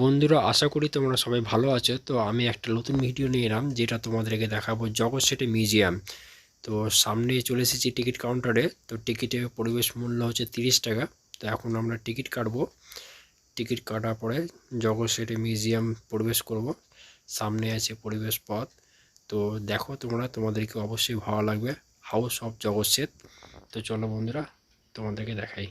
বন্ধুরা, আশা করি তোমরা সবাই ভালো আছো। তো আমি একটা নতুন ভিডিও নিয়ে এলাম, যেটা তোমাদেরকে দেখাবো জগৎ সেটে মিউজিয়াম। তো সামনে চলে এসেছি টিকিট কাউন্টারে। তো টিকিটের পরিবেশ মূল্য হচ্ছে তিরিশ টাকা। তো এখন আমরা টিকিট কাটবো। টিকিট কাটার পরে জগৎ সেটে মিউজিয়াম প্রবেশ করব। সামনে আছে পরিবেশ পথ। তো দেখো তোমরা, তোমাদেরকে অবশ্যই ভালো লাগবে। হাউস অফ জগৎ সেট তো চলো বন্ধুরা, তোমাদেরকে দেখাই।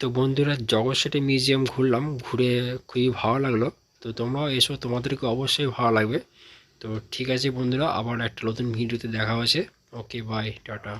তো বন্ধুরা জগৎসেটি মিউজিয়াম ঘুরলাম, ঘুরে খুবই ভালো লাগল। তো তোমরাও এসো, তোমাদেরকে অবশ্যই ভালো লাগবে। তো ঠিক আছে বন্ধুরা, আবার একটা নতুন ভিডিওতে দেখা হয়েছে ওকে বাই টাটা।